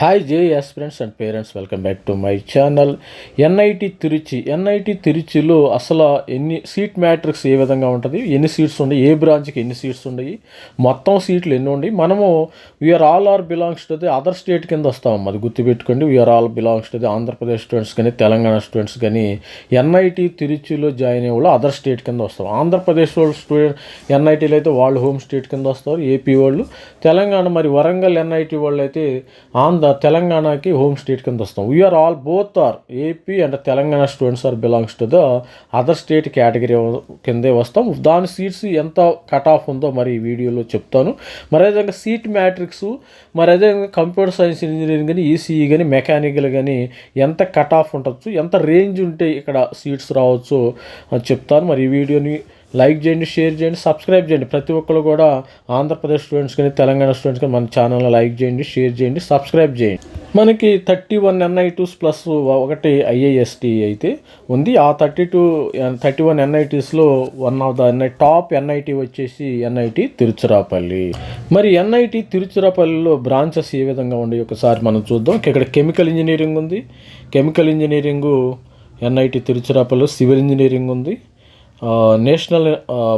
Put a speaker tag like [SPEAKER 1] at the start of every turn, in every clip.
[SPEAKER 1] Hi J friends and parents welcome back to my channel NIT Tiruchi NIT తిరుచిలో అసలు ఎన్ని seat matrix ఏ విధంగా ఉంటుంది? ఎన్ని సీట్స్ ఉన్నాయి? ఏ బ్రాంచ్కి ఎన్ని సీట్స్ ఉన్నాయి? మొత్తం సీట్లు ఎన్ని ఉన్నాయి? మనము we are all are belongs to the other state కింద వస్తాం అది గుర్తుపెట్టుకోండి. We are all belongs to the Andhra Pradesh students కానీ తెలంగాణ స్టూడెంట్స్ కానీ ఎన్ఐటి తిరుచిలో జాయిన్ అయ్యే వాళ్ళు అదర్ స్టేట్ కింద వస్తాం ఆంధ్రప్రదేశ్ వాళ్ళు స్టూడెంట్ ఎన్ఐటీలు అయితే వాళ్ళు హోమ్ స్టేట్ కింద వస్తారు. ఏపీ వాళ్ళు. తెలంగాణ మరి వరంగల్ ఎన్ఐటి వాళ్ళు అయితే ఆంధ్ర తెలంగాణకి హోమ్ స్టేట్ కింద వస్తాం we are all both are AP and Telangana students are belongs to the other state category కిందే వస్తాం. దాని సీట్స్ ఎంత కట్ ఆఫ్ ఉందో మరి ఈ వీడియోలో చెప్తాను. మరి అదేవిధంగా సీట్ మ్యాట్రిక్స్ మరి అదేవిధంగా కంప్యూటర్ సైన్స్ ఇంజనీరింగ్ కానీ ఈసీఈ కానీ మెకానికల్ కానీ ఎంత కట్ ఆఫ్ ఉండొచ్చు ఎంత రేంజ్ ఉంటే ఇక్కడ సీట్స్ రావచ్చు అని చెప్తాను. మరి ఈ వీడియోని లైక్ చేయండి షేర్ చేయండి సబ్స్క్రైబ్ చేయండి. ప్రతి ఒక్కరు కూడా ఆంధ్రప్రదేశ్ స్టూడెంట్స్ కానీ తెలంగాణ స్టూడెంట్స్ కానీ మన ఛానల్లో లైక్ చేయండి షేర్ చేయండి సబ్స్క్రైబ్ చేయండి. మనకి థర్టీ వన్ ఎన్ఐటీస్ ప్లస్ ఒకటి ఐఏఎస్టీ అయితే ఉంది. ఆ thirty two thirty one ఎన్ఐటీస్లో one of the NI top NIT వచ్చేసి ఎన్ఐటి తిరుచిరాపల్లి. మరి ఎన్ఐటి తిరుచిరాపల్లిలో బ్రాంచెస్ ఏ విధంగా ఉన్నాయి? ఒకసారి మనం చూద్దాం. ఇక్కడ కెమికల్ ఇంజనీరింగ్ ఉంది. కెమికల్ ఇంజనీరింగు ఎన్ఐటి తిరుచిరాపల్లిలో సివిల్ ఇంజనీరింగ్ ఉంది. నేషనల్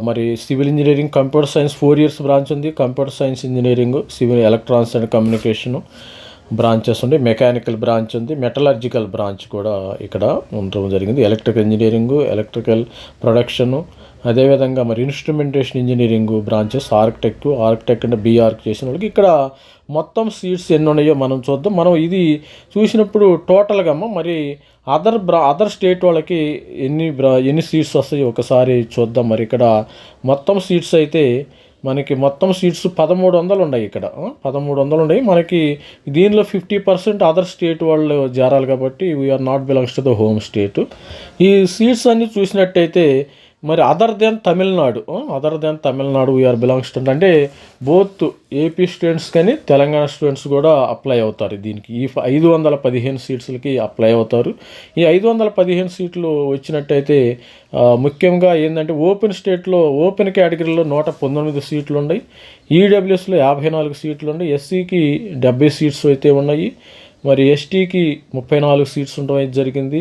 [SPEAKER 1] మరి civil engineering computer science four years branch ఉంది. Computer science engineering civil electronics and communication branches ఉంది. మెకానికల్ బ్రాంచ్ ఉంది. మెటలర్జికల్ బ్రాంచ్ కూడా ఇక్కడ ఉండడం జరిగింది. ఎలక్ట్రికల్ ఇంజనీరింగ్ ఎలక్ట్రికల్ ప్రొడక్షను అదేవిధంగా మరి instrumentation engineering branches architect architect అంటే బీఆర్క్ చేసిన వాళ్ళకి ఇక్కడ మొత్తం సీట్స్ ఎన్ని ఉన్నాయో మనం చూద్దాం. మనం ఇది చూసినప్పుడు టోటల్గా అమ్మ మరి అదర్ బ్రా అదర్ స్టేట్ వాళ్ళకి ఎన్ని బ్రా ఎన్ని సీట్స్ వస్తాయో ఒకసారి చూద్దాం. మరి ఇక్కడ మొత్తం సీట్స్ అయితే మనకి మొత్తం సీట్స్ పదమూడు వందలు ఉన్నాయి ఇక్కడ. పదమూడు వందలు ఉన్నాయి. మనకి దీనిలో ఫిఫ్టీ పర్సెంట్ అదర్ స్టేట్ వాళ్ళు చేరాలి కాబట్టి we are not belongs to the home state ఈ సీట్స్ అన్నీ చూసినట్టయితే మరి other then Tamil Nadu other then Tamil Nadu we are belong student అంటే బోత్ ఏపీ స్టూడెంట్స్ కానీ తెలంగాణ స్టూడెంట్స్ కూడా అప్లై అవుతారు. దీనికి ఈ ఐదు వందల పదిహేను సీట్స్లకి అప్లై అవుతారు. ఈ ఐదు వందల పదిహేను సీట్లు వచ్చినట్టయితే ముఖ్యంగా ఏంటంటే ఓపెన్ స్టేట్లో ఓపెన్ కేటగిరీలో నూట పంతొమ్మిది సీట్లు ఉన్నాయి. ఈడబ్ల్యూఎస్లో యాభై నాలుగు సీట్లు ఉన్నాయి. ఎస్సీకి డెబ్బై సీట్స్ అయితే ఉన్నాయి. మరి ఎస్టీకి ముప్పై నాలుగు సీట్స్ ఉండడం అయితే జరిగింది.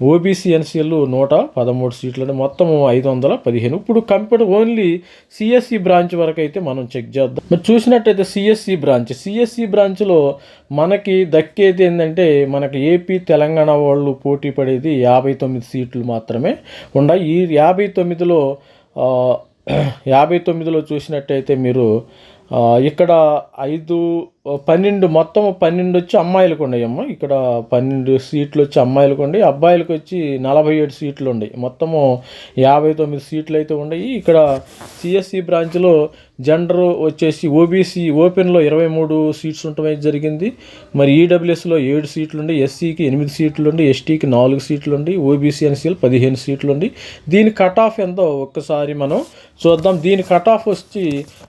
[SPEAKER 1] ఓబీసీ ఎన్సీఎల్ నూట పదమూడు సీట్లని మొత్తం ఐదు వందల పదిహేను. ఇప్పుడు కంప్యూటర్ ఓన్లీ సిఎస్సి బ్రాంచ్ వరకు అయితే మనం చెక్ చేద్దాం. మరి చూసినట్టయితే సిఎస్సి బ్రాంచ్. సిఎస్సి బ్రాంచ్లో మనకి దక్కేది ఏంటంటే మనకి ఏపీ తెలంగాణ వాళ్ళు పోటీ పడేది యాభై తొమ్మిది సీట్లు మాత్రమే ఉన్నాయి ఈ యాభై తొమ్మిదిలో యాభై తొమ్మిదిలో చూసినట్టయితే మీరు ఇక్కడ ఐదు పన్నెండు మొత్తం పన్నెండు వచ్చి అమ్మాయిలకు ఉన్నాయమ్మ. ఇక్కడ పన్నెండు సీట్లు వచ్చి అమ్మాయిలకు ఉండి అబ్బాయిలకు వచ్చి నలభై ఏడు సీట్లు ఉన్నాయి మొత్తము యాభై తొమ్మిది సీట్లు అయితే ఉన్నాయి. ఇక్కడ సిఎస్సి బ్రాంచ్లో జెండర్ వచ్చేసి ఓబీసీ ఓపెన్లో ఇరవై మూడు సీట్స్ ఉండటం జరిగింది. మరి ఈడబ్ల్యూఎస్లో ఏడు సీట్లు ఉండి ఎస్సీకి ఎనిమిది సీట్లు ఉండి ఎస్టీకి నాలుగు సీట్లు ఉండి ఓబీసీ ఎన్సీలు పదిహేను సీట్లు ఉండి దీని కట్ ఆఫ్ ఎంతో ఒక్కసారి మనం చూద్దాం. దీని కట్ ఆఫ్ వచ్చి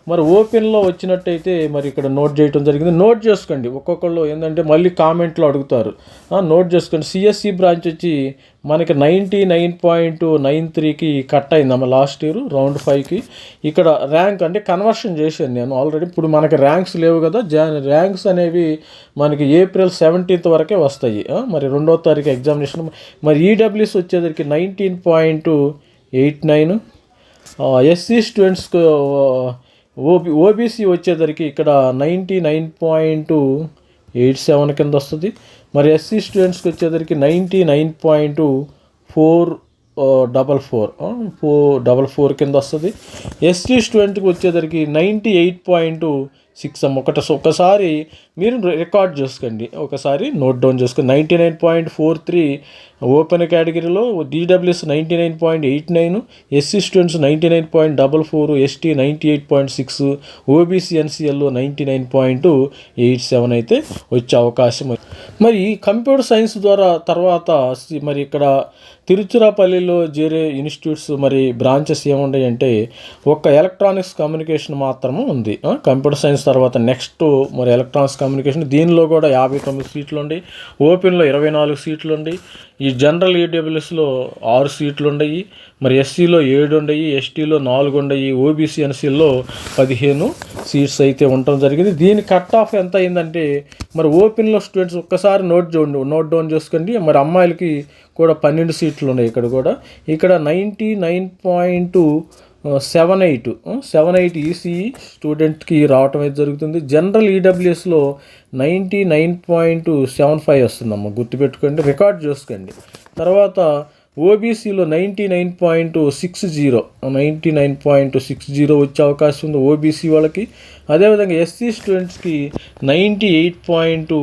[SPEAKER 1] మరి ఓపెన్లో వచ్చినట్టయితే మరి ఇక్కడ నోట్ చేయడం జరిగింది. నోట్ చేసుకోండి. ఒక్కొక్కళ్ళు ఏంటంటే మళ్ళీ కామెంట్లో అడుగుతారు. నోట్ చేసుకోండి. సిఎస్సి బ్రాంచ్ వచ్చి మనకి నైంటీ నైన్ పాయింట్ నైన్ త్రీకి కట్ అయిందమ్మ లాస్ట్ ఇయర్ రౌండ్ ఫైవ్కి. ఇక్కడ ర్యాంక్ అంటే కన్వర్షన్ చేశాను నేను ఆల్రెడీ. ఇప్పుడు మనకి ర్యాంక్స్ లేవు కదా జా ర్యాంక్స్ అనేవి మనకి ఏప్రిల్ సెవెంటీన్త్ వరకే వస్తాయి. మరి రెండో తారీఖు ఎగ్జామినేషన్. మరి ఈడబ్ల్యూస్ వచ్చేసరికి nineteen point eight nine. SC స్టూడెంట్స్కి ఓబీ ఓబీసీ వచ్చేసరికి ఇక్కడ ninety nine point eight seven కింద వస్తుంది. మరి ఎస్సీ స్టూడెంట్స్కి వచ్చేసరికి ninety nine point four double four four double four కింద వస్తుంది. ఎస్టీ స్టూడెంట్కి వచ్చేసరికి నైంటీ ఎయిట్ పాయింట్ సిక్స్ ఒకటి ఒకసారి మీరు రికార్డ్ చేసుకోండి. ఒకసారి నోట్ డౌన్ చేసుకోండి. Ninety nine point four three open కేటగిరీలో EWS ninety nine point eight nine SC students ninety nine point double four ST ninety eight point six OBC ఎన్సీఎల్లో ninety nine point eight seven అయితే వచ్చే అవకాశం మరి ఈ computer science ద్వారా తర్వాత మరి ఇక్కడ తిరుచిరాపల్లిలో చేరే ఇన్స్టిట్యూట్స్ మరి బ్రాంచెస్ ఏమున్నాయి అంటే ఒక్క ఎలక్ట్రానిక్స్ కమ్యూనికేషన్ మాత్రమే ఉంది. కంప్యూటర్ సైన్స్ తర్వాత నెక్స్ట్ మరి ఎలక్ట్రానిక్స్ కమ్యూనికేషన్ దీనిలో కూడా యాభై తొమ్మిది సీట్లు ఉండి ఓపెన్లో ఇరవై నాలుగు సీట్లు ఉండి ఈ జనరల్ ఈడబ్ల్యూఎస్లో ఆరు సీట్లు ఉన్నాయి మరి ఎస్సీలో ఏడు ఉన్నాయి ఎస్టీలో నాలుగు ఉన్నాయి ఓబీసీ ఎన్సీలో పదిహేను సీట్స్ అయితే ఉండటం జరిగింది. దీని కట్ ఆఫ్ ఎంత అయిందంటే మరి ఓపెన్లో స్టూడెంట్స్ ఒక్కసారి నోట్ డౌన్ నోట్ డౌన్ చేసుకోండి. మరి అమ్మాయిలకి కూడా పన్నెండు సీట్లు ఉన్నాయి ఇక్కడ కూడా. ఇక్కడ ninety nine point seven eight seven eight ECE స్టూడెంట్కి రావటం అయితే జరుగుతుంది. General ఈడబ్ల్యూఎస్లో ninety nine point seven five వస్తుందమ్మా గుర్తుపెట్టుకోండి రికార్డ్ చేసుకోండి. తర్వాత ఓబీసీలో ninety nine point six zero ninety nine point six zero వచ్చే అవకాశం ఉంది ఓబీసీ వాళ్ళకి. అదేవిధంగా ఎస్సీ స్టూడెంట్స్కి ninety eight point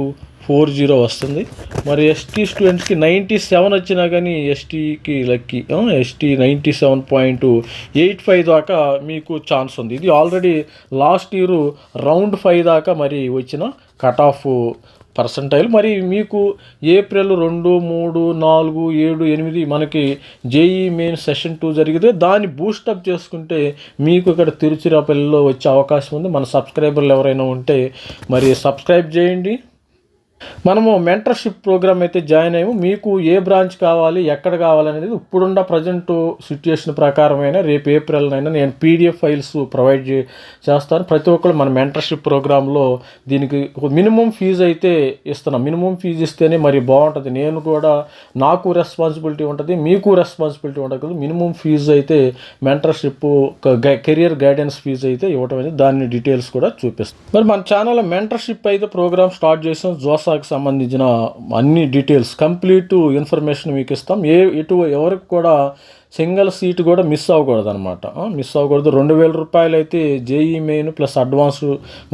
[SPEAKER 1] four zero వస్తుంది. మరి ఎస్టీ స్టూడెంట్స్కి నైంటీ సెవెన్ వచ్చినా కానీ ఎస్టీకి lucky ST ninety seven point eight five దాకా మీకు ఛాన్స్ ఉంది. ఇది already last year round five దాకా మరి వచ్చిన కట్ ఆఫ్ పర్సంటైల్ మరి మీకు ఏప్రిల్ రెండు మూడు నాలుగు ఏడు ఎనిమిది మనకి జేఈ మెయిన్ సెషన్ టూ జరిగితే దాన్ని బూస్టప్ చేసుకుంటే మీకు ఇక్కడ తిరుచిరాపల్లిలో వచ్చే అవకాశం ఉంది. మన సబ్స్క్రైబర్లు ఎవరైనా ఉంటే మరి సబ్స్క్రైబ్ చేయండి. మనము మెంటర్షిప్ ప్రోగ్రామ్ అయితే జాయిన్ అయ్యాము. మీకు ఏ బ్రాంచ్ కావాలి ఎక్కడ కావాలనేది ఇప్పుడున్న ప్రజెంట్ సిచ్యుయేషన్ ప్రకారమైనా రేపు ఏప్రిల్నైనా నేను పీడిఎఫ్ ఫైల్స్ ప్రొవైడ్ చే చేస్తాను. ప్రతి ఒక్కరు మన మెంటర్షిప్ ప్రోగ్రాంలో దీనికి ఒక మినిమం ఫీజు అయితే ఇస్తున్నాం. మినిమం ఫీజు ఇస్తేనే మరి బాగుంటుంది. నేను కూడా నాకు రెస్పాన్సిబిలిటీ ఉంటుంది మీకు రెస్పాన్సిబిలిటీ ఉంటుంది. మినిమం ఫీజు అయితే మెంటర్షిప్ కెరియర్ గైడెన్స్ ఫీజు అయితే ఇవ్వటం అనేది దాని డీటెయిల్స్ కూడా చూపిస్తాం. మరి మన ఛానల్లో మెంటర్షిప్ అయితే ప్రోగ్రామ్ స్టార్ట్ చేసాం. నాసాకి సంబంధించిన అన్ని డీటెయిల్స్ కంప్లీట్ ఇన్ఫర్మేషన్ మీకు ఇస్తాం. ఏ ఎటు ఎవరికి కూడా సింగిల్ సీట్ కూడా మిస్ అవ్వకూడదు అనమాట మిస్ అవ్వకూడదు. రెండు వేల రూపాయలు అయితే జేఈ మెయిన్ ప్లస్ అడ్వాన్స్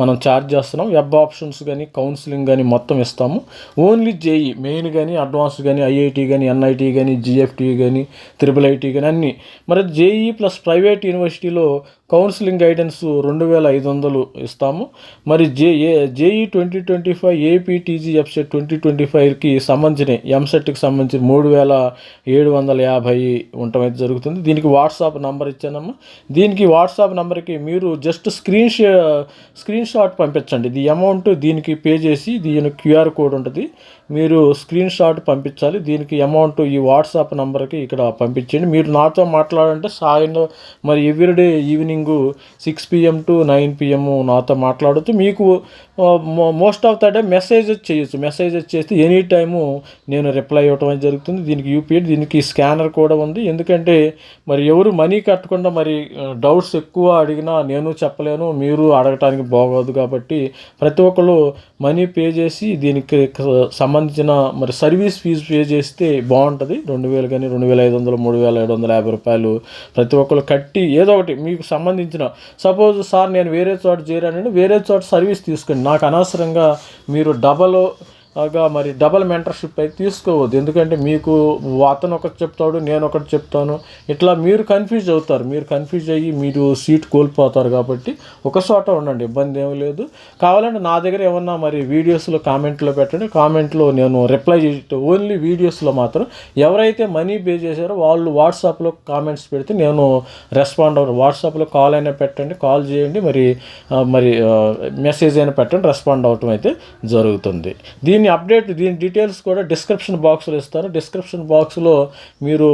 [SPEAKER 1] మనం ఛార్జ్ చేస్తున్నాం. వెబ్ ఆప్షన్స్ కానీ కౌన్సిలింగ్ కానీ మొత్తం ఇస్తాము. ఓన్లీ జేఈ మెయిన్ కానీ అడ్వాన్స్ కానీ ఐఐటి కానీ ఎన్ఐటి కానీ జిఎఫ్టి కానీ త్రిబుల్ ఐటీ కానీ అన్నీ. మరి జేఈ ప్లస్ ప్రైవేట్ యూనివర్సిటీలో కౌన్సిలింగ్ గైడెన్స్ రెండు వేల ఐదు వందలు ఇస్తాము. మరి JA JE twenty twenty five APTG ఎఫ్సెట్ twenty twenty ఫైవ్కి సంబంధించిన ఎంసెట్కి సంబంధించిన మూడు వేల ఏడు వందల యాభై ఉంటాయి. అయితే జరుగుతుంది. దీనికి వాట్సాప్ నంబర్ ఇచ్చానమ్మా. దీనికి వాట్సాప్ నెంబర్కి మీరు జస్ట్ స్క్రీన్ షా స్క్రీన్ షాట్ పంపించండి. ఇది అమౌంట్ దీనికి పే చేసి దీని క్యూఆర్ కోడ్ ఉంటుంది. మీరు స్క్రీన్ షాట్ పంపించాలి. దీనికి అమౌంట్ ఈ వాట్సాప్ నెంబర్కి ఇక్కడ పంపించండి. మీరు నాతో మాట్లాడాలంటే సాయంత్రం మరి everyday evening six PM to nine PM నాతో మాట్లాడుతూ మీకు most of the day messages చేయొచ్చు. మెసేజెస్ చేస్తే ఎనీ టైము నేను రిప్లై ఇవ్వటం జరుగుతుంది. దీనికి యూపీఐ దీనికి స్కానర్ కూడా ఉంది. ఎందుకంటే మరి ఎవరు మనీ కట్టకుండా మరి డౌట్స్ ఎక్కువ అడిగినా నేను చెప్పలేను మీరు అడగటానికి బాగోదు కాబట్టి ప్రతి ఒక్కరు మనీ పే చేసి దీనికి సంబంధించిన మరి సర్వీస్ ఫీజు పే చేస్తే బాగుంటుంది. రెండు వేలు కానీ రెండు వేల ఐదు వందలు మూడు వేల ఏడు వందల యాభై రూపాయలు ప్రతి ఒక్కరు కట్టి ఏదో ఒకటి మీకు సంబంధించిన సపోజ్ సార్ నేను వేరే చోట చేరానంటే వేరే చోట సర్వీస్ తీసుకోండి నాకు అనవసరంగా మీరు డబల్ గా మరి డబల్ మెంటర్షిప్ అయితే తీసుకోవద్దు. ఎందుకంటే మీకు అతను ఒకటి చెప్తాడు నేను ఒకటి చెప్తాను. ఇట్లా మీరు కన్ఫ్యూజ్ అవుతారు. మీరు కన్ఫ్యూజ్ అయ్యి మీరు సీట్ కోల్పోతారు కాబట్టి ఒక చోట ఉండండి ఇబ్బంది ఏమీ లేదు. కావాలంటే నా దగ్గర ఏమన్నా మరి వీడియోస్లో కామెంట్లో పెట్టండి. కామెంట్లో నేను రిప్లై చేసే ఓన్లీ వీడియోస్లో మాత్రం ఎవరైతే మనీ పే చేశారో వాళ్ళు వాట్సాప్లో కామెంట్స్ పెడితే నేను రెస్పాండ్ అవ్వను. వాట్సాప్లో కాల్ అయినా పెట్టండి కాల్ చేయండి. మరి మరి మెసేజ్ అయినా పెట్టండి రెస్పాండ్ అవ్వటం అయితే జరుగుతుంది. దీని అప్డేట్ దీని డీటెయిల్స్ కూడా డిస్క్రిప్షన్ బాక్స్లో ఇస్తాను. డిస్క్రిప్షన్ బాక్స్లో మీరు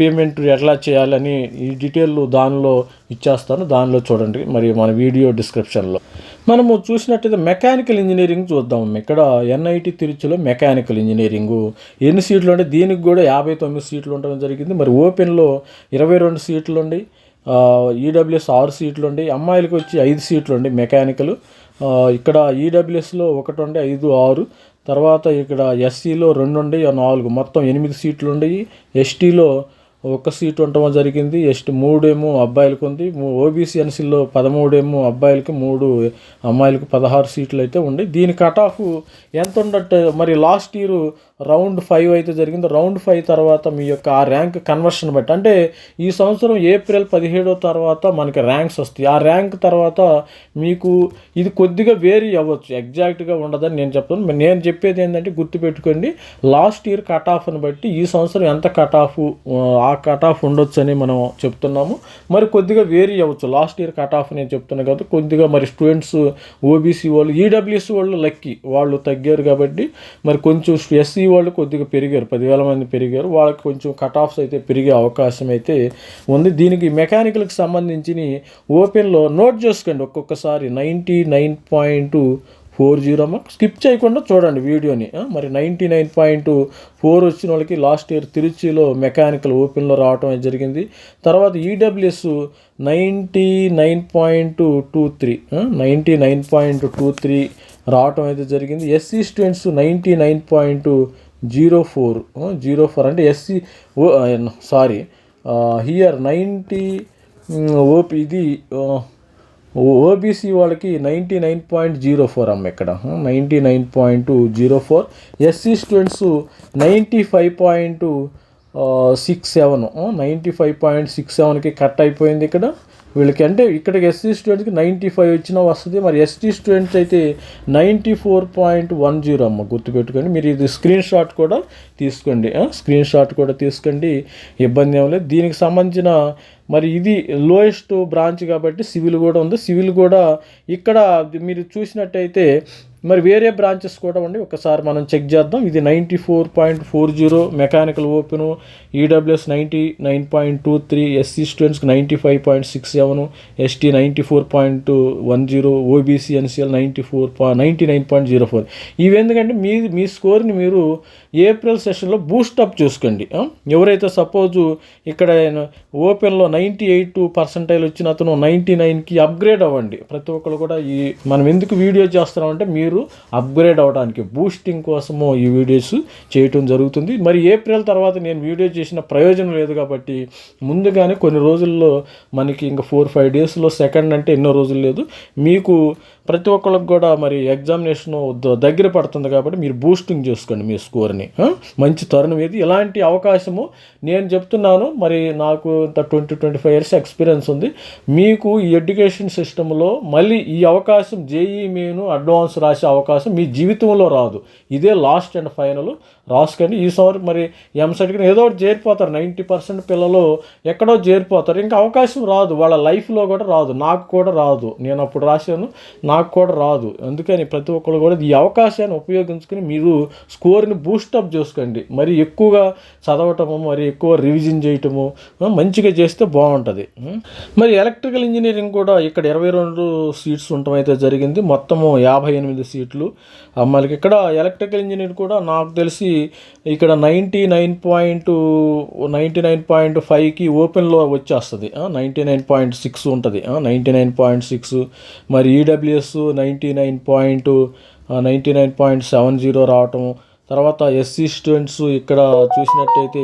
[SPEAKER 1] పేమెంట్ ఎట్లా చేయాలని ఈ డీటెయిల్ దానిలో ఇచ్చేస్తాను. దానిలో చూడండి మరి మన వీడియో డిస్క్రిప్షన్లో మనము చూసినట్టయితే మెకానికల్ ఇంజనీరింగ్ చూద్దాం. ఇక్కడ ఎన్ఐటి తిరుచిలో మెకానికల్ ఇంజనీరింగ్ ఎన్ని సీట్లు ఉంటే దీనికి కూడా యాభై తొమ్మిది సీట్లు ఉండడం జరిగింది. మరి ఓపెన్లో ఇరవై రెండు సీట్లు ఉండి ఈడబ్ల్యూఎస్ ఆరు సీట్లు ఉండి అమ్మాయిలకి వచ్చి ఐదు సీట్లు ఉండి మెకానికల్ ఇక్కడ ఈడబ్ల్యూఎస్లో ఒకటి ఉండి ఐదు ఆరు. తర్వాత ఇక్కడ ఎస్సీలో రెండు ఉండి నాలుగు. మొత్తం ఎనిమిది సీట్లు ఉండయి ఎస్టీలో ఒక సీట్ ఉండటం జరిగింది. ఎస్టీ మూడేమో అబ్బాయిలకు ఉంది ఓబీసీ ఎన్సీలో పదమూడేమో అబ్బాయిలకి మూడు అమ్మాయిలకు పదహారు సీట్లు అయితే ఉండేవి దీని కట్ ఆఫ్ ఎంత ఉండట మరి లాస్ట్ ఇయర్ రౌండ్ ఫైవ్ అయితే జరిగింది. రౌండ్ ఫైవ్ తర్వాత మీ యొక్క ఆ ర్యాంక్ కన్వర్షన్ బట్టి. అంటే ఈ సంవత్సరం ఏప్రిల్ పదిహేడో తర్వాత మనకి ర్యాంక్స్ వస్తాయి. ఆ ర్యాంక్ తర్వాత మీకు ఇది కొద్దిగా వేరీ అవ్వచ్చు. ఎగ్జాక్ట్గా ఉండదని నేను చెప్తాను. నేను చెప్పేది ఏంటంటే గుర్తుపెట్టుకోండి. లాస్ట్ ఇయర్ కట్ ఆఫ్ని బట్టి ఈ సంవత్సరం ఎంత కట్ ఆఫ్ ఆ కట్ ఆఫ్ ఉండొచ్చు అని మనం చెప్తున్నాము. మరి కొద్దిగా వేరీ అవ్వచ్చు. లాస్ట్ ఇయర్ కట్ ఆఫ్ నేను చెప్తున్నాను కాబట్టి కొద్దిగా మరి స్టూడెంట్స్ ఓబీసీ వాళ్ళు ఈడబ్ల్యూసీ వాళ్ళు లక్కీ వాళ్ళు తగ్గారు కాబట్టి మరి కొంచెం ఎస్సీ వాళ్ళు కొద్దిగా పెరిగారు. పదివేల మంది పెరిగారు. వాళ్ళకి కొంచెం కట్ ఆఫ్స్ అయితే పెరిగే అవకాశం అయితే ఉంది. దీనికి మెకానికల్కి సంబంధించి ఓపెన్లో నోట్ చేసుకోండి. ఒక్కొక్కసారి ninety nine point four zero అమ్మ స్కిప్ చేయకుండా చూడండి వీడియోని. మరి నైంటీ నైన్ పాయింట్ ఫోర్ వచ్చిన వాళ్ళకి లాస్ట్ ఇయర్ తిరుచిలో మెకానికల్ ఓపెన్లో రావటం జరిగింది. తర్వాత EWS ninety nine point two three ninety nine point two three రావటం అయితే జరిగింది. SC students ninety nine point zero four zero four అంటే SC oh sorry here ninety OP ఇది ఓబీసీ వాళ్ళకి ninety nine point zero four అమ్మ ఇక్కడ ninety nine point zero four SC students ninety five point six seven ninety five point six సెవెన్కి cut అయిపోయింది ఇక్కడ. వీళ్ళకి అంటే ఇక్కడికి ఎస్సీ స్టూడెంట్కి నైంటీ ఫైవ్ వచ్చినా వస్తుంది. మరి ఎస్టీ స్టూడెంట్స్ అయితే ninety four point one zero అమ్మ గుర్తుపెట్టుకోండి. మీరు ఇది స్క్రీన్ షాట్ కూడా తీసుకోండి. స్క్రీన్ షాట్ కూడా తీసుకోండి. ఇబ్బంది ఏం లేదు. దీనికి సంబంధించిన మరి ఇది లోయెస్ట్ బ్రాంచ్ కాబట్టి సివిల్ కూడా ఉంది. సివిల్ కూడా ఇక్కడ మీరు చూసినట్టయితే మరి వేరే బ్రాంచెస్ కూడా ఉండి ఒకసారి మనం చెక్ చేద్దాం. ఇది ninety four point four zero mechanical open EWS ninety nine point two three SC స్టూడెంట్స్కి ninety five point six seven ST ninety four point one zero OBC NCL ninety four పా ninety nine point zero four ఇవి ఎందుకంటే మీ మీ స్కోర్ని మీరు April సెషన్లో boost up చూసుకోండి. ఎవరైతే suppose ఇక్కడ ఓపెన్లో నైంటీ ఎయిట్ పర్సెంటైల్ వచ్చిన అతను నైంటీ నైన్కి అప్గ్రేడ్ అవ్వండి. ప్రతి ఒక్కరు కూడా ఈ మనం ఎందుకు వీడియో చేస్తున్నామంటే మీరు అప్గ్రేడ్ అవ్వడానికి బూస్టింగ్ కోసము ఈ వీడియోస్ చేయటం జరుగుతుంది. మరి ఏప్రిల్ తర్వాత నేను వీడియో చేసిన ప్రయోజనం లేదు కాబట్టి ముందుగానే కొన్ని రోజుల్లో మనకి ఇంకా ఫోర్ ఫైవ్ డేస్లో సెకండ్ అంటే ఎన్నో రోజులు లేదు. మీకు ప్రతి ఒక్కరికి కూడా మరి ఎగ్జామినేషన్ దగ్గర పడుతుంది కాబట్టి మీరు బూస్టింగ్ చేసుకోండి మీ స్కోర్ని. మంచి తరుణం. ఇది ఇలాంటి అవకాశము నేను చెప్తున్నాను. మరి నాకు ఇంత twenty twenty five years experience ఉంది. మీకు ఈ ఎడ్యుకేషన్ సిస్టంలో మళ్ళీ ఈ అవకాశం జేఈ మీను అడ్వాన్స్ రాసే అవకాశం మీ జీవితంలో రాదు. ఇదే లాస్ట్ అండ్ ఫైనల్. రాసుకొని ఈ సంవత్సరం మరి ఎంసెట్కి ఏదో ఒకటి చేరిపోతారు. నైంటీ పర్సెంట్ పిల్లలు ఎక్కడో చేరిపోతారు. ఇంకా అవకాశం రాదు. వాళ్ళ లైఫ్లో కూడా రాదు. నాకు కూడా రాదు. నేను అప్పుడు రాశాను. నాకు కూడా రాదు. అందుకని ప్రతి ఒక్కరు కూడా ఈ అవకాశాన్ని ఉపయోగించుకుని మీరు స్కోర్ని బూస్టప్ చేసుకోండి. మరి ఎక్కువగా చదవటము మరి ఎక్కువ రివిజన్ చేయటము మంచిగా చేస్తే బాగుంటుంది. మరి ఎలక్ట్రికల్ ఇంజనీరింగ్ కూడా ఇక్కడ ఇరవై రెండు సీట్స్ ఉండటం అయితే జరిగింది. మొత్తము యాభై ఎనిమిది సీట్లు. అమ్మాయిలకి ఇక్కడ ఎలక్ట్రికల్ ఇంజనీర్ కూడా నాకు తెలిసి ఇక్కడ ninety nine point ninety nine point ఫైవ్కి ఓపెన్లో వచ్చేస్తుంది. నైంటీ నైన్ పాయింట్ సిక్స్ ఉంటుంది. Ninety nine point six. మరి EWS ninety nine point ninety nine point seven zero రావటం తర్వాత ఎస్సీ స్టూడెంట్స్ ఇక్కడ చూసినట్టయితే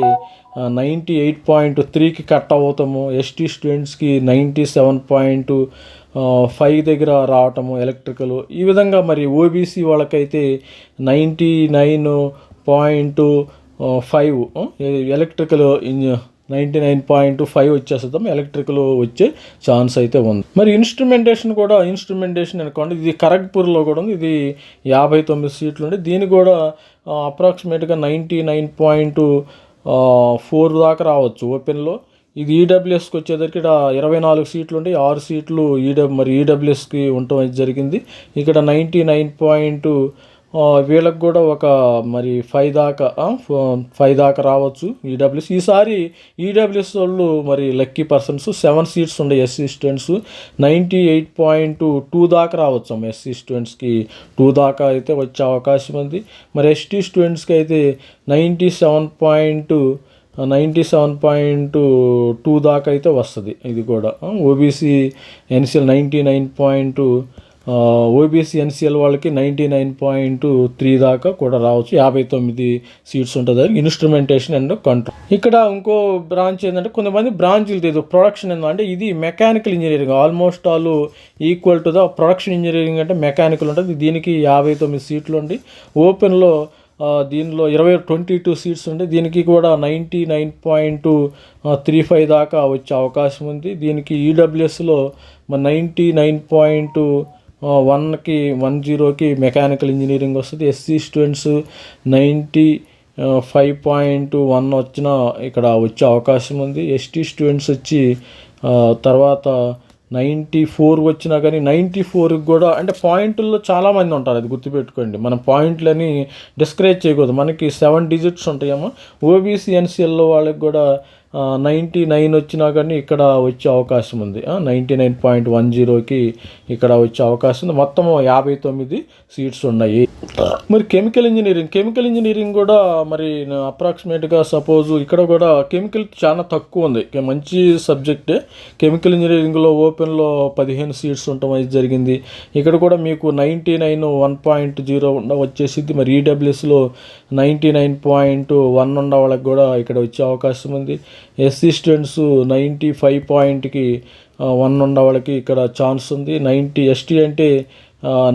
[SPEAKER 1] నైంటీ ఎయిట్ పాయింట్ త్రీకి కట్ అవుతాము ఎస్టీ స్టూడెంట్స్కి నైంటీ సెవెన్ పాయింట్ ఫైవ్ దగ్గర రావటము ఎలక్ట్రికల్ ఈ విధంగా మరి ఓబీసీ వాళ్ళకైతే ninety nine point five electrical ఇంజ ninety nine point five వచ్చేస్తాం ఎలక్ట్రికల్ వచ్చే ఛాన్స్ అయితే ఉంది. మరి ఇన్స్ట్రుమెంటేషన్ కూడా ఇన్స్ట్రుమెంటేషన్ అనుకోండి ఇది ఖరగ్పూర్లో కూడా ఉంది. ఇది యాభై తొమ్మిది సీట్లు ఉండి. దీని కూడా అప్రాక్సిమేట్గా నైంటీ నైన్ పాయింట్ ఫోర్ దాకా రావచ్చు ఓపెన్లో. ఇది ఈడబ్ల్యూఎస్కి వచ్చేసరికి ఇక్కడ ఇరవై నాలుగు సీట్లు ఉండి. ఆరు సీట్లు ఈడబ్ మరి ఈడబ్ల్యూఎస్కి ఉండటం అయితే జరిగింది. ఇక్కడ నైంటీ నైన్ పాయింట్ వీళ్ళకి కూడా ఒక మరి ఫైవ్ దాకా ఫైవ్ దాకా రావచ్చు ఈడబ్ల్యూఎస్ ఈసారి ఈడబ్ల్యూఎస్ వాళ్ళు మరి లక్కీ పర్సన్స్ సెవెన్ సీట్స్ ఉండే SC students ninety eight point two దాకా రావచ్చు అమ్మ ఎస్సీ స్టూడెంట్స్కి టూ దాకా అయితే వచ్చే అవకాశం ఉంది. మరి ఎస్టీ స్టూడెంట్స్కి అయితే ninety seven point ninety seven point two దాకా అయితే వస్తుంది. ఇది కూడా OBC NCL ninety nine point OBC NCL వాళ్ళకి నైంటీ నైన్ పాయింట్ త్రీ దాకా కూడా రావచ్చు. యాభై తొమ్మిది సీట్స్ ఉంటుంది. Instrumentation and control. ఇక్కడ ఇంకో బ్రాంచ్ ఏంటంటే కొంతమంది బ్రాంచ్లు తెలియదు ప్రొడక్షన్ అంటే ఇది mechanical engineering. Almost all equal to the production engineering అంటే మెకానికల్ ఉంటుంది. దీనికి యాభై తొమ్మిది సీట్లు ఉండి ఓపెన్లో దీనిలో ఇరవై ట్వంటీ టూ సీట్స్ ఉంటే దీనికి కూడా ninety nine point three five దాకా వచ్చే అవకాశం ఉంది. దీనికి ఈడబ్ల్యూఎస్లో నైంటీ నైన్ పాయింట్ వన్కి వన్ జీరోకి మెకానికల్ ఇంజనీరింగ్ వస్తుంది. SC students ninety five point one వచ్చిన ఇక్కడ వచ్చే అవకాశం ఉంది. ఎస్టీ స్టూడెంట్స్ వచ్చి తర్వాత నైంటీ ఫోర్ వచ్చినా కానీ నైంటీ ఫోర్కి కూడా అంటే పాయింట్ల్లో చాలామంది ఉంటారు. అది గుర్తుపెట్టుకోండి. మనం పాయింట్లని డిస్కరేజ్ చేయకూడదు. మనకి సెవెన్ డిజిట్స్ ఉంటాయేమో. ఓబీసీ ఎన్సీఎల్లో వాళ్ళకి కూడా నైంటీ నైన్ వచ్చినా కానీ ఇక్కడ వచ్చే అవకాశం ఉంది. నైంటీ నైన్ పాయింట్ వన్ జీరోకి ఇక్కడ వచ్చే అవకాశం ఉంది. మొత్తం యాభై తొమ్మిది సీట్స్ ఉన్నాయి. మరి కెమికల్ ఇంజనీరింగ్ కెమికల్ ఇంజనీరింగ్ కూడా మరి అప్రాక్సిమేట్గా సపోజ్ ఇక్కడ కూడా కెమికల్ చాలా తక్కువ ఉంది. మంచి సబ్జెక్టే. కెమికల్ ఇంజనీరింగ్లో ఓపెన్లో పదిహేను సీట్స్ ఉండటం అయితే జరిగింది. ఇక్కడ కూడా మీకు ninety nine one point zero వచ్చేసింది మరి ఈడబ్ల్యూఎస్లో నైంటీ నైన్ పాయింట్ వన్ ఉన్న వాళ్ళకి కూడా ఇక్కడ వచ్చే అవకాశం ఉంది. ఎస్సీ స్టూడెంట్స్ నైంటీ ఫైవ్ పాయింట్కి వన్ ఉన్న వాళ్ళకి ఇక్కడ ఛాన్స్ ఉంది. నైంటీ ఎస్టీ అంటే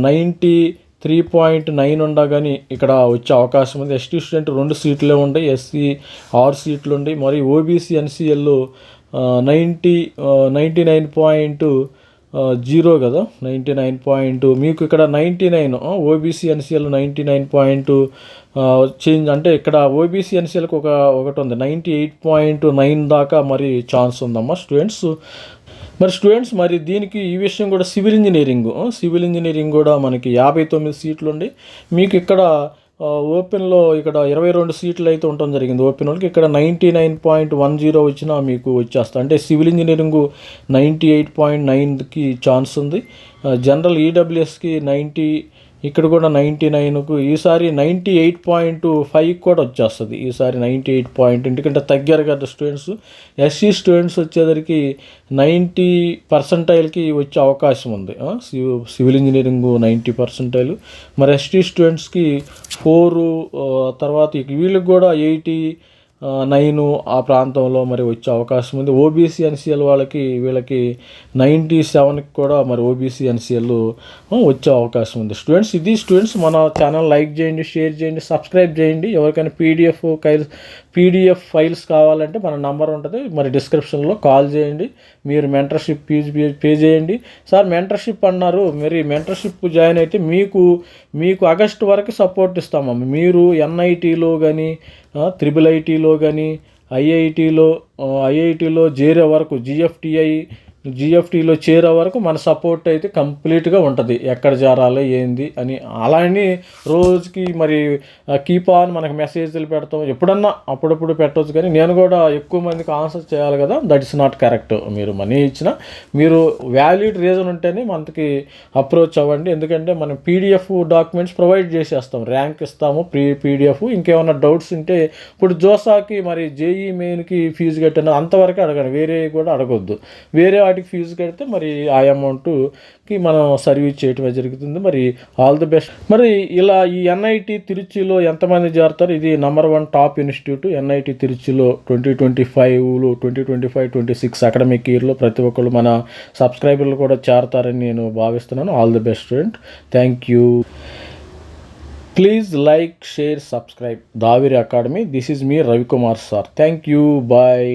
[SPEAKER 1] నైంటీ త్రీ పాయింట్ నైన్ ఉండా కానీ ఇక్కడ వచ్చే అవకాశం ఉంది. ఎస్టీ స్టూడెంట్ రెండు సీట్లే ఉన్నాయి ఎస్సీ ఆరు సీట్లు ఉన్నాయి మరి OBC ఎన్సీఎల్లో ninety ninety nine point zero కదా నైంటీ నైన్ పాయింట్ మీకు ఇక్కడ ninety nine OBC NCL ninety nine point change అంటే ఇక్కడ ఓబీసీ ఎన్సీఎల్కి ఒక ఒకటి ఉంది. నైంటీ ఎయిట్ పాయింట్ నైన్ దాకా మరి ఛాన్స్ ఉందమ్మా స్టూడెంట్స్. మరి స్టూడెంట్స్ మరి దీనికి ఈ విషయం కూడా సివిల్ ఇంజనీరింగ్ సివిల్ ఇంజనీరింగ్ కూడా మనకి యాభై తొమ్మిది సీట్లు ఉండి మీకు ఇక్కడ ఓపెన్లో ఇక్కడ ఇరవై రెండు సీట్లు అయితే ఉండటం జరిగింది. ఓపెన్ వాళ్ళకి ఇక్కడ ninety nine point one zero వచ్చినా మీకు వచ్చేస్తా. అంటే civil engineering ninety eight point నైన్కి ఛాన్స్ ఉంది. జనరల్ ఈడబ్ల్యూఎస్కి నైంటీ ఇక్కడ కూడా నైంటీ నైన్కు ఈసారి నైంటీ ఎయిట్ పాయింట్ ఫైవ్ కూడా వచ్చేస్తుంది. ఈసారి నైంటీ ఎయిట్ పాయింట్ ఎందుకంటే తగ్గారు కదా స్టూడెంట్స్ ఎస్సీ స్టూడెంట్స్ వచ్చేసరికి నైంటీ పర్సంటైల్కి వచ్చే అవకాశం ఉంది. సివిల్ ఇంజనీరింగ్ నైంటీ పర్సంటైల్ మరి ఎస్టీ స్టూడెంట్స్కి ఫోరు తర్వాత వీళ్ళకి కూడా ఎయిటీ నైన్ ఆ ప్రాంతంలో మరి వచ్చే అవకాశం ఉంది. ఓబీసీ ఎన్సీఎల్ వాళ్ళకి వీళ్ళకి నైంటీ సెవెన్కి కూడా మరి ఓబీసీ ఎన్సీఎల్ వచ్చే అవకాశం ఉంది. స్టూడెంట్స్ ఇది స్టూడెంట్స్ మన ఛానల్ లైక్ చేయండి షేర్ చేయండి సబ్స్క్రైబ్ చేయండి. ఎవరికైనా పీడిఎఫ్ కై పీడిఎఫ్ ఫైల్స్ కావాలంటే మన నంబర్ ఉంటుంది. మరి డిస్క్రిప్షన్లో కాల్ చేయండి. మీరు మెంటర్షిప్ ఫీజు పే చేయండి. సార్ మెంటర్షిప్ అన్నారు. మరి మెంటర్షిప్ జాయిన్ అయితే మీకు మీకు ఆగస్ట్ వరకు సపోర్ట్ ఇస్తామమ్మ. మీరు ఎన్ఐటీలో కానీ త్రిబుల్ ఐటీలో కానీ ఐఐటీలో ఐఐటీలో చేరే వరకు జిఎఫ్టిఐ జిఎఫ్టీలో చేరే వరకు మన సపోర్ట్ అయితే కంప్లీట్గా ఉంటుంది. ఎక్కడ చేరాలి ఏంది అని. అలా అని రోజుకి మరి కీప్ ఆన్ మనకు మెసేజ్లు పెడతాం. ఎప్పుడన్నా అప్పుడప్పుడు పెట్టవచ్చు కానీ నేను కూడా ఎక్కువ మందికి ఆన్సర్ చేయాలి కదా. దట్ ఇస్ నాట్ కరెక్ట్ మీరు మనీ ఇచ్చిన మీరు వ్యాలిడ్ రీజన్ ఉంటేనే మనకి అప్రోచ్ అవ్వండి. ఎందుకంటే మనం పీడిఎఫ్ డాక్యుమెంట్స్ ప్రొవైడ్ చేసేస్తాం. ర్యాంక్ ఇస్తాము ప్రీ పీడిఎఫ్ ఇంకేమైనా డౌట్స్ ఉంటే ఇప్పుడు జోసాకి మరి జేఈ మెయిన్కి ఫీజు కట్టిన అంతవరకు అడగండి. వేరే కూడా అడగొద్దు. వేరే వాటికి ఫీజు కడితే మరి ఆ అమౌంట్కి మనం సర్వీస్ చేయటమే జరుగుతుంది. మరి ఆల్ ది బెస్ట్ మరి ఇలా ఈ ఎన్ఐటి తిరుచిలో ఎంతమంది చేరుతారు? ఇది number one top institute NIT తిరుచిలో twenty twenty ఫైవ్లో twenty twenty five twenty six academic ఇయర్లో ప్రతి ఒక్కళ్ళు మన సబ్స్క్రైబర్లు కూడా చేరతారని నేను భావిస్తున్నాను. All the best student thank you please like share subscribe Daviri academy this is me Ravikumar sir thank you bye